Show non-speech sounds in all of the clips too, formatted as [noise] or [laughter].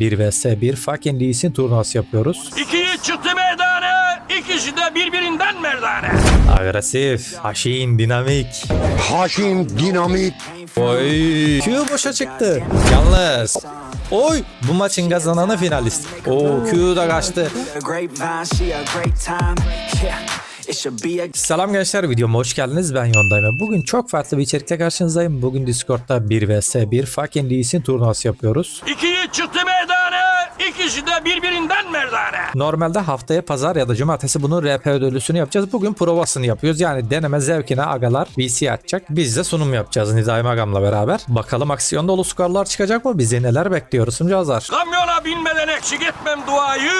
1 vs 1 fucking Lee Sin turnuvası yapıyoruz. İkiyi çıktı meydana, ikisi de birbirinden merdane. Agresif, haşin, dinamik. Haşin Dinamit Oy. Q boşa çıktı. Yalnız. Oy. Bu maçın kazananı finalist. Oo Q da kaçtı. Selam gençler videoma hoş geldiniz. Ben Yondayım. Bugün çok farklı bir içerikle karşınızdayım. Bugün Discord'da 1 vs 1 fucking Lee Sin turnuvası yapıyoruz. İkiyi çıktı meydana, ikisi de birbirinden merdane. Normalde haftaya pazar ya da cumartesi bunun RP ödülüsünü yapacağız. Bugün provasını yapıyoruz. Yani deneme zevkine agalar VC açacak. Biz de sunum yapacağız Nizami Agam'la beraber. Bakalım aksiyon dolu skorlar çıkacak mı? Bizi neler bekliyor sunucuzlar. Kamyona binmeden eksik etmem duayı.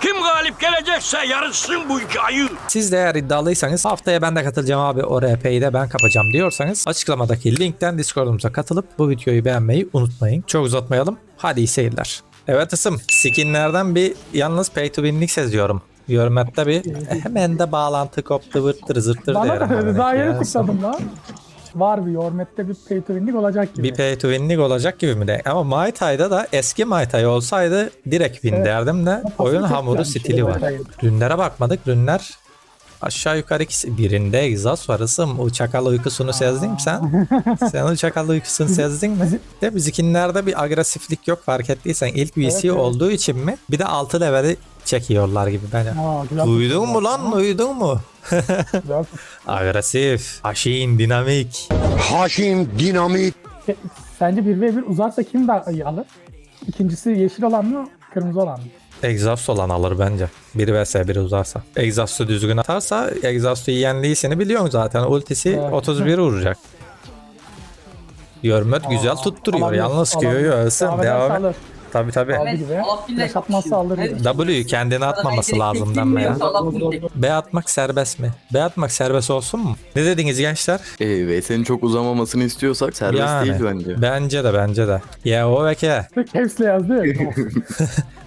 Kim galip gelecekse yarışsın bu hikayeyi. Siz de eğer iddialıysanız haftaya ben de katılacağım abi o RP'yi de ben kapacağım diyorsanız açıklamadaki linkten Discord'umuza katılıp bu videoyu beğenmeyi unutmayın. Çok uzatmayalım. Hadi iyi seyirler. Evet ısım skinlerden bir yalnız pay to win'lik seziyorum. Yorumette bir [laughs] hemen de bağlantı koptu vırttır zırttır Bana da abi. daha yeni Ya, tıkladım lan. Var bir Yormet'te bir pay to win'lik olacak gibi. Bir pay to win'lik olacak gibi mi de? Ama Muay Thai'da da eski Muay Thai olsaydı direkt win Evet. derdim de Ama oyun hamuru stili Muay var. Rünlere bakmadık. Rünler aşağı yukarı ikisi. Birinde egzoz var ısım. O çakal uykusunu sezdin mi sen? [laughs] sen o çakal uykusunu sezdin mi? De bizimkinlerde bir agresiflik yok fark ettiysen. ilk VC Evet, evet. olduğu için mi? Bir de 6 leveli çekiyorlar gibi bence. Aa, Duydun mu lan? Duydun mu? Agresif, aşin, dinamik. Haşin Dinamit E, Sence 1v1 uzarsa kim daha iyi alır? İkincisi yeşil olan mı, kırmızı olan mı? Exhaust olan alır bence. 1 vs 1 uzarsa. Exhaust'u düzgün atarsa Exhaust'u yiyen Lee'sini biliyorsun zaten. Ultisi Evet. 31 vuracak. Yormet güzel tutturuyor. Alabilir, Yalnız. Q'yu ölsün. Devam Devam et. Tabii tabii. Aldı gibi. Alır gibi. W'yu kendine atmaması lazım denme ya. B atmak serbest mi? B atmak serbest olsun mu? Ne dediniz gençler? Ee, ve senin çok uzamamasını istiyorsak serbest Yani. değil bence. Bence de bence de. Ya o ve ke. Caps'le yazdı ya.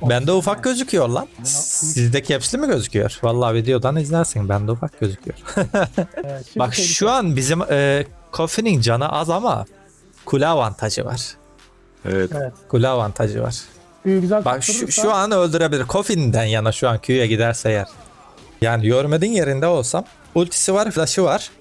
[laughs] Bende ufak gözüküyor lan. Sizde caps'li mi gözüküyor? Vallahi videodan izlersin. Bende ufak gözüküyor. [laughs] Evet, şimdi Bak şey- şu an bizim e, Kofi'nin canı az ama kule avantajı var. Evet. Evet. Kule avantajı var. Büyü güzel Bak şu, tutturursa- şu an öldürebilir. Kofi'nden yana şu an Q'ya giderse eğer. Yani Yormed'in yerinde olsam ultisi var, flash'ı var.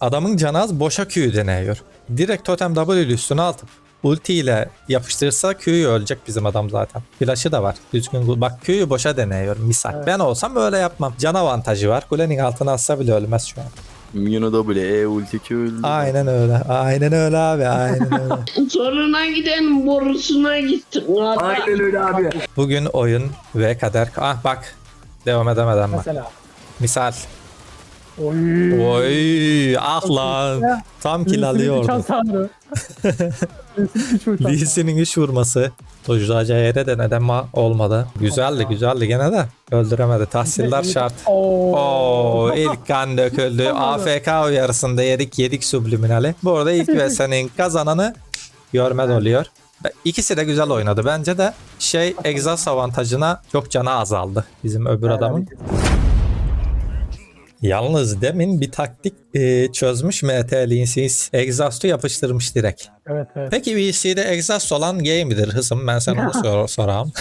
Adamın canı az boşa Q'yu deneyiyor. Direkt totem W üstüne atıp ulti ile yapıştırırsa Q'yu ölecek bizim adam zaten. Flash'ı da var. Düzgün bak Q'yu boşa deneyiyor misal. Ben olsam böyle yapmam. Can avantajı var. Kulenin altına atsa bile ölmez şu an. Mino W, E ulti Q öldü. Aynen öyle. Aynen öyle abi. Aynen öyle. [laughs] Zoruna giden borusuna gittim. abi. Bugün oyun ve kader. Ah bak. Devam edemeden bak. Mesela. Misal. Oy. Oy ah lan. Tam kill alıyordu. hasarı. Lee'sinin 3 vurması. Dojlaca yere de neden ma olmadı. Güzeldi güzeldi gene de. Öldüremedi. Tahsiller şart. Oo. Oo ilk kan döküldü. AFK uyarısında yedik yedik subliminali. Bu arada ilk ve senin kazananı görmez oluyor. İkisi de güzel oynadı. Bence de şey egzaz avantajına çok canı azaldı bizim öbür adamın. Yalnız demin bir taktik e, çözmüş MT Linsiz. Exhaust'u yapıştırmış direkt. Evet evet. Peki VC'de exhaust olan game midir hısım? Ben sana [laughs] onu sor sorayım.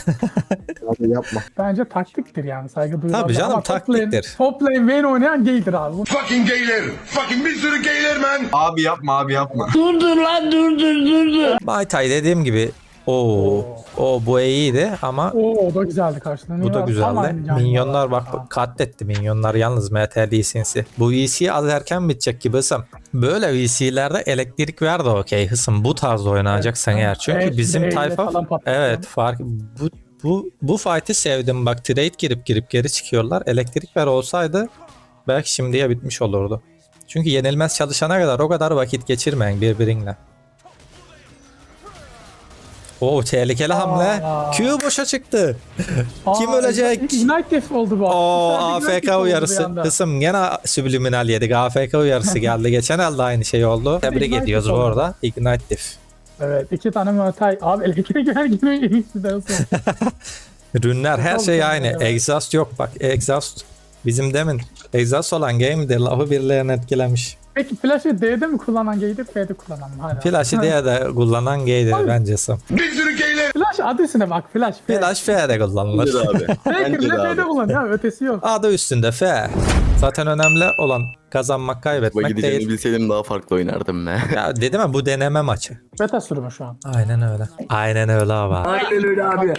Bence taktiktir yani saygı duyulur. Tabii canım, Ama top lane- taktiktir. Top lane Vayne oynayan gaydir abi. Fucking gayler Fucking bir sürü gayler man Abi yapma abi yapma. Dur dur lan dur dur dur dur. Muay Thai dediğim gibi o o bu iyiydi ama Oo, o da güzeldi karşılığını. bu da güzeldi. Minyonlar bak katletti minyonlar yalnız MT Lee'sinsi. Bu VC az erken bitecek gibi hısım. Böyle VC'lerde elektrik ver de okey hısım bu tarz oynayacaksan eğer. Çünkü Evet, bizim direğiyle tayfa falan patlatıyor. evet fark bu bu bu fight'i sevdim bak trade girip girip geri çıkıyorlar. Elektrik ver olsaydı belki şimdiye bitmiş olurdu. Çünkü yenilmez çalışana kadar o kadar vakit geçirmeyin birbirinle. Oo tehlikeli hamle. Aa. Q boşa çıktı. Kim Aa, ölecek? Ignite Death oldu bu. O Bir tane Ignite AFK uyarısı. Kısım gene subliminal yedik. AFK uyarısı [laughs] geldi. Geçen elde aynı şey oldu. Tebrik ediyoruz bu arada. Ignite diff. Evet iki tane Muay Abi elektrik ver gibi de olsun. [laughs] Rünler her şey aynı. evet. Exhaust yok bak. Exhaust bizim demin exhaust olan game'de lafı birilerine etkilemiş. Peki flash'ı D'de mi kullanan gaydir, F'de kullanan mı? Hala. Flash'ı diye de kullanan gaydir bencesi. Bir sürü gayler. Flash adresine bak flash. F. Flash F'de kullanılır. Bence de abi. [laughs] Bence de. F'de kullanıyor. abi, Ötesi yok. Adı üstünde F. Zaten önemli olan kazanmak Bak kaybetmek gideceğini değil. bilseydim daha farklı oynardım be. Ya dedim ya bu deneme maçı. Beta sürümü şu an. Aynen öyle. Aynen öyle abi. Aynen öyle abi.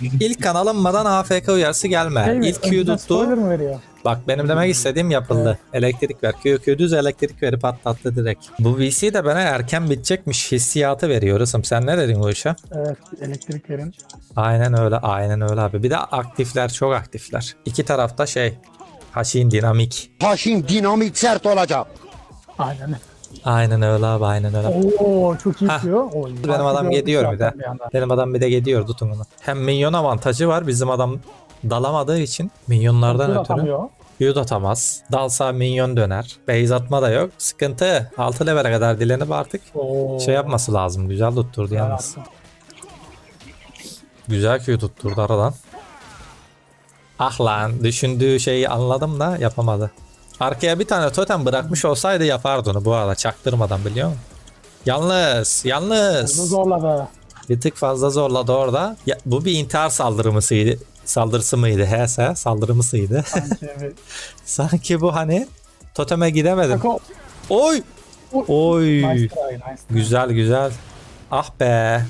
İlk kan alınmadan AFK uyarısı gelme. Şey mi? İlk Q Önceden tuttu. Spoiler mı veriyor? Bak benim demek istediğim yapıldı. Elektrik ver. Q, Q düz elektrik verip patlattı direkt. Bu VC de bana erken bitecekmiş hissiyatı veriyor Isım. Sen ne dedin bu işe? Evet elektrik verin. Aynen öyle. Aynen öyle abi. Bir de aktifler çok aktifler. İki tarafta şey. Haşin dinamik. Haşim dinamit sert olacak. Aynen. Aynen öyle abi. Aynen öyle. Oo çok iyi diyor. Oy, Benim adam gidiyor bir de. Benim adam bir de gidiyor tutun onu. Hem minyon avantajı var. Bizim adam dalamadığı için minyonlardan ötürü. atamıyor. Yud atamaz. Dalsa minyon döner. Base atma da yok. Sıkıntı. 6 level'e kadar dilenip artık Oo. şey yapması lazım. Güzel tutturdu yalnız. Güzel Q tutturdu aradan. Ah lan düşündüğü şeyi anladım da yapamadı. Arkaya bir tane totem bırakmış olsaydı yapardı onu bu arada çaktırmadan biliyor musun? Yalnız, yalnız. zorladı. Bir tık fazla zorladı orada. Ya, bu bir intihar saldırımısıydı. Saldırısı mıydı? Hese saldırımısıydı. Sanki bir- [laughs] Sanki bu hani toteme gidemedim. Bak o. Oy! Oy! Nice try, nice try. Güzel güzel. Ah be.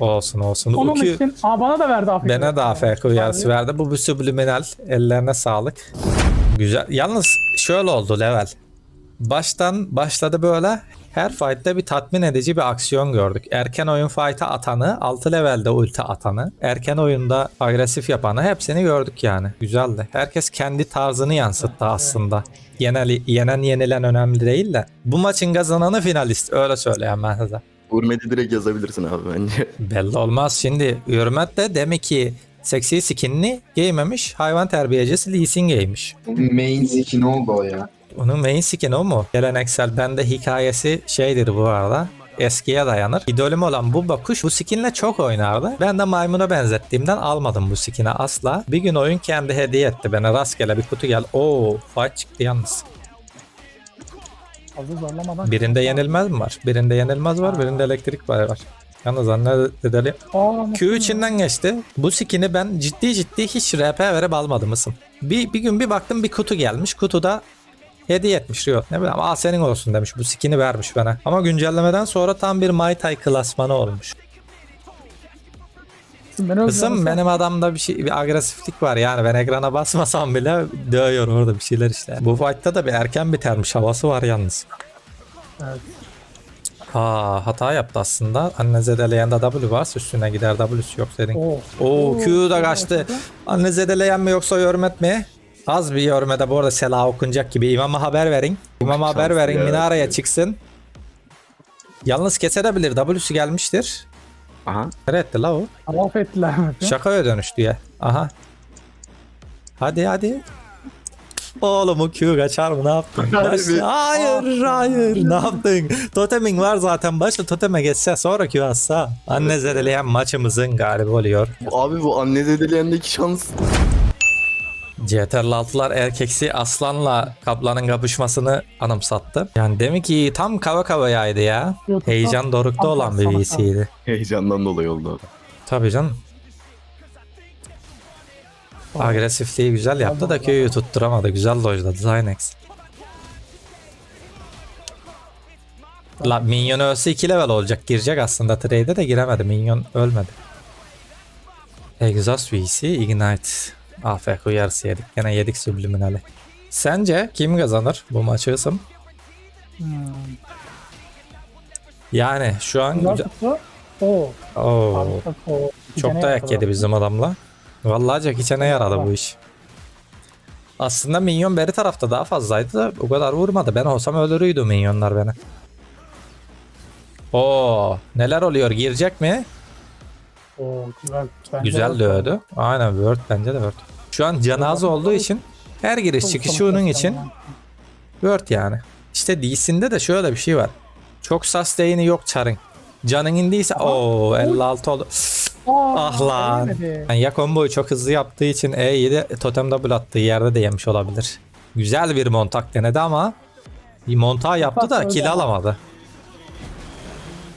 Olsun olsun. Onun Uki için Aa, bana da verdi AFK. bana da AFK uyarısı verdi. Bu bir subliminal. Ellerine sağlık. Güzel. Yalnız şöyle oldu level. Baştan başladı böyle. Her fight'te bir tatmin edici bir aksiyon gördük. Erken oyun fight'a atanı, 6 levelde ulti atanı, erken oyunda agresif yapanı hepsini gördük yani. Güzeldi. Herkes kendi tarzını yansıttı aslında. Yenel, yenen yenilen önemli değil de. Bu maçın kazananı finalist. Öyle söyleyeyim ben size. Hürmet'i direkt yazabilirsin abi bence. Belli olmaz. Şimdi Hürmet de demek ki seksi skinini giymemiş. Hayvan terbiyecisi Lee Sin giymiş. Main skin oldu o ya. Onun main skin o mu? Geleneksel. Bende hikayesi şeydir bu arada. Eskiye dayanır. İdolüm olan bu bakuş bu skinle çok oynardı. Ben de maymuna benzettiğimden almadım bu skini asla. Bir gün oyun kendi hediye etti bana rastgele bir kutu gel. Oo fight çıktı yalnız. Fazla zorlamadan. Birinde yenilmez mi var? Birinde yenilmez var, birinde elektrik var. Yalnız anne Aa, Q içinden geçti. Bu skin'i ben ciddi ciddi hiç RP verip almadım ısım. Bir, bir gün bir baktım bir kutu gelmiş. Kutuda hediye etmiş Rio. Ne bileyim aa senin olsun demiş. Bu skin'i vermiş bana. Ama güncellemeden sonra tam bir Mai Tai klasmanı olmuş. Beni Kısım benim adamda bir şey bir agresiflik var yani ben ekrana basmasam bile dövüyor orada bir şeyler işte. Bu fight'ta da bir erken bitermiş havası var yalnız. Evet. Aa hata yaptı aslında. Anne zedeleyen de W varsa üstüne gider W'su yok senin. Oo. Oo Q da kaçtı. Anne zedeleyen mi yoksa yormet mi? Az bir yormede bu arada Sela okunacak gibi. İmama haber verin. İmama haber verin ya. minareye çıksın. Yalnız kesebilir. W'su gelmiştir. Aha. Nereye etti la o? Laf ettiler mi? Şakaya dönüştü ya. Aha. Hadi hadi. Oğlum o Q kaçar mı? Ne yaptın? Başla- Hayır, hayır. Ne yaptın? Totemin var zaten. Başla toteme geçse sonra Q atsa. Anne zedeleyen maçımızın galibi oluyor. Abi bu anne zedeleyendeki şans. CTRL 6'lar erkeksi aslanla kaplanın kapışmasını anımsattı. Yani demek ki tam kava kavayaydı ya. Heyecan dorukta olan bir VC'ydi. Heyecandan dolayı oldu abi. Tabii canım. Agresifliği güzel yaptı da Q'yu tutturamadı. Güzel dojladı Zynex. La Minyon ölse 2 level olacak. Girecek aslında trade'e de giremedi. Minyon ölmedi. Exhaust VC Ignite. AFK uyarısı yedik. Gene yedik subliminali. Sence kim kazanır bu maçı ısım? Hmm. Yani şu an Güzel. Oo. Oo. Çok dayak yedi bizim adamla. Vallahi Jack içine yaradı bu iş. Aslında minyon beri tarafta daha fazlaydı da o kadar vurmadı. Ben olsam öldürüydü minyonlar beni. Oo, neler oluyor? Girecek mi? Oo, güzel. Güzel dövdü. Aynen Word bence de Word. Şu an canazı olduğu için her giriş çıkışı onun için. Word yani. İşte DC'inde de şöyle bir şey var. Çok sustain'i yok çarın. Canın indiyse o 56 oldu. Aa, Ah lan. Yani ya komboyu çok hızlı yaptığı için E7 totem double attığı yerde de yemiş olabilir. Güzel bir montak denedi ama Monta yaptı da kill ama. alamadı.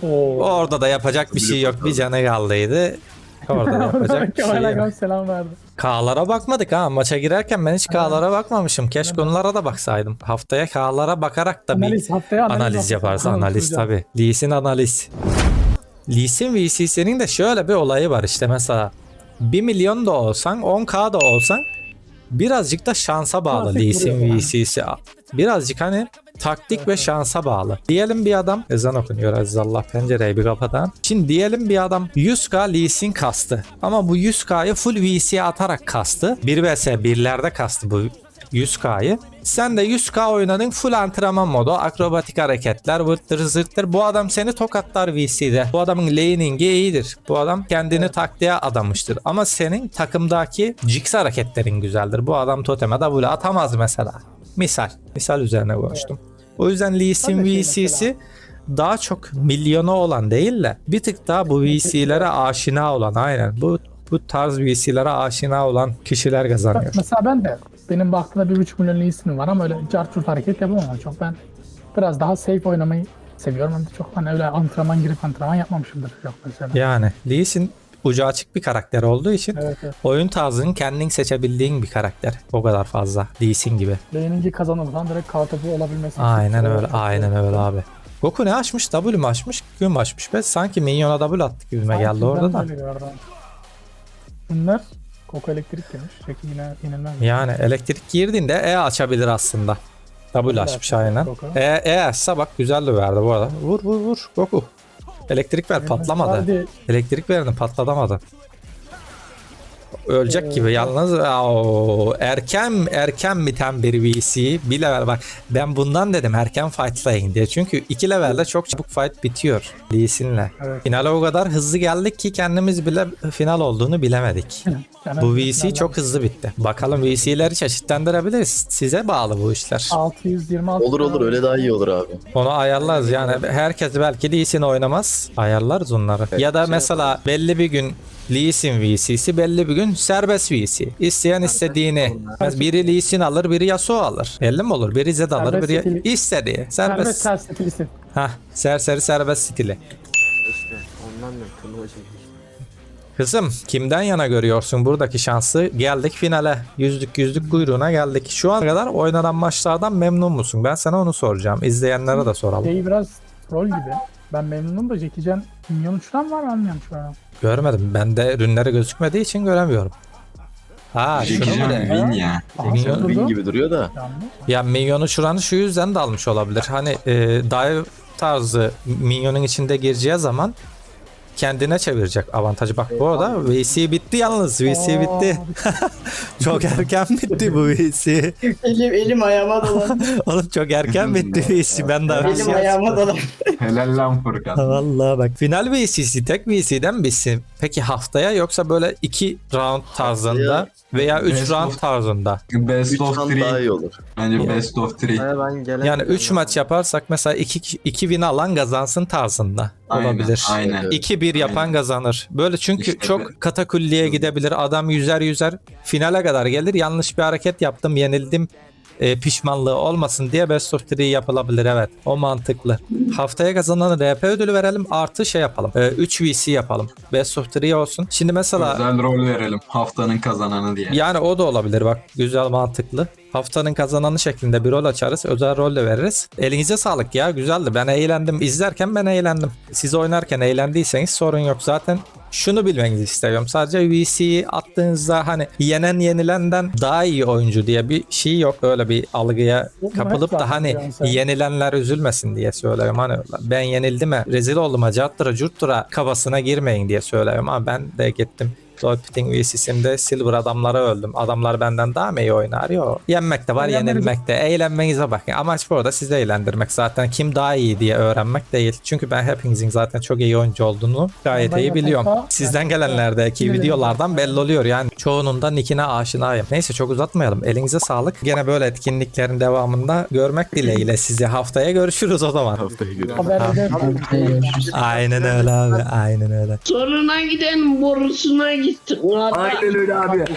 Oo. Orada da yapacak bir şey yok. Bir canı kaldıydı. Orada da [laughs] yapacak bir şey yok. Selam verdi. K'lara bakmadık ha. Maça girerken ben hiç K'lara bakmamışım. Keşke onlara da baksaydım. Haftaya K'lara bakarak da bir Analiz haftaya analiz, yaparsa analiz tabi. Lee Sin analiz. Lee Sin VC'sinin de şöyle bir olayı var işte mesela 1 milyon da olsan 10k da olsan birazcık da şansa bağlı Lee Sin. VC'si. Birazcık hani taktik ve şansa bağlı. Diyelim bir adam ezan okunuyor Aziz Allah pencereyi bir kapadan. Şimdi diyelim bir adam 100k Lee Sin kastı. Ama bu 100k'yı full VC'ye atarak kastı. 1 vs 1'lerde kastı bu 100K'yı. Sen de 100K oynadın full antrenman modu, akrobatik hareketler, vırttır zırttır. Bu adam seni tokatlar VC'de. Bu adamın laning'i iyidir. Bu adam kendini taktiğe adamıştır. Ama senin takımdaki jigs hareketlerin güzeldir. Bu adam toteme W atamaz mesela. Misal. Misal üzerine konuştum. O yüzden Lee Sin ki VC'si daha çok milyonu olan değil de bir tık daha bu VC'lere aşina olan aynen bu bu tarz VC'lere aşina olan kişiler kazanıyor. Mesela ben de benim baktığımda 1.5 milyon isim var ama öyle cart hareket yapamam çok. Ben biraz daha safe oynamayı seviyorum. Hem de çok hani öyle antrenman girip antrenman yapmamışımdır çok mesela. Yani Lee Sin ucu açık bir karakter olduğu için Evet evet. oyun tarzını kendin seçebildiğin bir karakter. O kadar fazla. Lee Sin gibi. Lane'inci kazanıldan direkt kartopu olabilmesi. Aynen çok- öyle. Aynen öyle abi. Goku ne açmış? W mu açmış? Q mu açmış? Ben sanki minyona W attık gibime geldi Ben orada da. Bunlar Koko elektrik demiş. Peki yine yenilmez mi? Yani elektrik girdiğinde E açabilir aslında. W açmış aynen. Goku. E, e açsa bak güzel de verdi bu arada. Vur vur vur Goku. Elektrik ver patlamadı. Hadi Elektrik verdin patlatamadı. Ölecek gibi yalnız oo, erken erken biten bir VC bir level bak ben bundan dedim erken fightlayın diye çünkü iki levelde çok çabuk fight bitiyor Lee Sin'le. Evet. Finale o kadar hızlı geldik ki kendimiz bile final olduğunu bilemedik. [laughs] Bu VC çok hızlı bitti. Bakalım VC'leri çeşitlendirebiliriz. Size bağlı bu işler. 626 Olur olur öyle daha iyi olur abi. Onu ayarlarız yani herkes belki Lee Sin oynamaz. Ayarlarız onları. Ya da mesela belli bir gün Lee Sin VC'si belli bir gün serbest VC. İsteyen istediğini. Mesela biri Lee Sin alır biri Yasuo alır. Belli mi olur? Biri Zed alır Serbest biri stili. istediği. Serbest Serbest. ters stilisi. Hah serseri serbest stili. İşte ondan da. Kızım kimden yana görüyorsun buradaki şansı? Geldik finale. Yüzlük yüzlük kuyruğuna geldik. Şu ana kadar oynanan maçlardan memnun musun? Ben sana onu soracağım. İzleyenlere de soralım. Şey biraz rol gibi. Ben memnunum da Jackie Chan milyon uçuran var mı anlıyorum şu an. Görmedim. Bende ürünleri gözükmediği için göremiyorum. Ha şunu Jackie mu Chan de? win ya. Aha, durdu. Win gibi duruyor da. Yanlış. Ya minyonu uçuranı şu yüzden de almış olabilir. Hani e, dive tarzı minyonun içinde gireceği zaman kendine çevirecek avantajı. Bak bu arada VC bitti yalnız. VC bitti. [laughs] çok erken bitti bu VC. [laughs] Elim, elim ayağıma dolan. [laughs] Oğlum çok erken bitti VC. Ben daha elim VC ayağıma dolan. Helal lan Furkan. Vallahi bak. Final VC'si tek VC'den bitsin. Peki haftaya yoksa böyle iki round tarzında Haftaya veya üç best round of- tarzında. Best 3 of daha 3. iyi olur. Bence best of 3. ben gelen Yani 3 maç yaparsak mesela 2 iki win alan kazansın tarzında Aynen, olabilir. aynen. Evet. 2-1 yapan kazanır. Böyle çünkü İşte çok be- katakulliye gidebilir. Adam yüzer yüzer finale kadar gelir. Yanlış bir hareket yaptım, yenildim. e, pişmanlığı olmasın diye best of 3 yapılabilir evet. O mantıklı. Haftaya kazanan RP ödülü verelim artı şey yapalım. 3 VC yapalım. Best of 3 olsun. Şimdi mesela Özel rol verelim haftanın kazananı diye. yani o da olabilir bak güzel mantıklı. Haftanın kazananı şeklinde bir rol açarız. Özel rol de veririz. Elinize sağlık ya güzeldi. Ben eğlendim. İzlerken ben eğlendim. Siz oynarken eğlendiyseniz sorun yok. Zaten şunu bilmenizi istiyorum. Sadece VC'yi attığınızda hani yenen yenilenden daha iyi oyuncu diye bir şey yok. Öyle bir algıya kapılıp da hani yenilenler üzülmesin diye söylüyorum. Hani ben yenildim mi rezil oldum ha carttıra curttura kafasına girmeyin diye söylüyorum ama ben de gittim. Lord Pitting VC'simde Silver adamlara öldüm. Adamlar benden daha mı iyi oynar? Yok. Yenmek de var, Eğlenmenize- yenilmek de. Eğlenmenize bakın. Amaç burada sizi eğlendirmek zaten. Kim daha iyi diye öğrenmek değil. Çünkü ben hepinizin zaten çok iyi oyuncu olduğunu gayet Ben iyi biliyorum. da- Sizden gelenlerdeki videolardan belli oluyor yani. Çoğunun da nickine aşinayım. Neyse çok uzatmayalım. Elinize sağlık. Gene böyle etkinliklerin devamında görmek dileğiyle sizi haftaya görüşürüz o zaman. Haftaya görüşürüz. Aynen öyle abi. Aynen öyle. Sonuna giden borusuna gittim abi. Aynen öyle abi.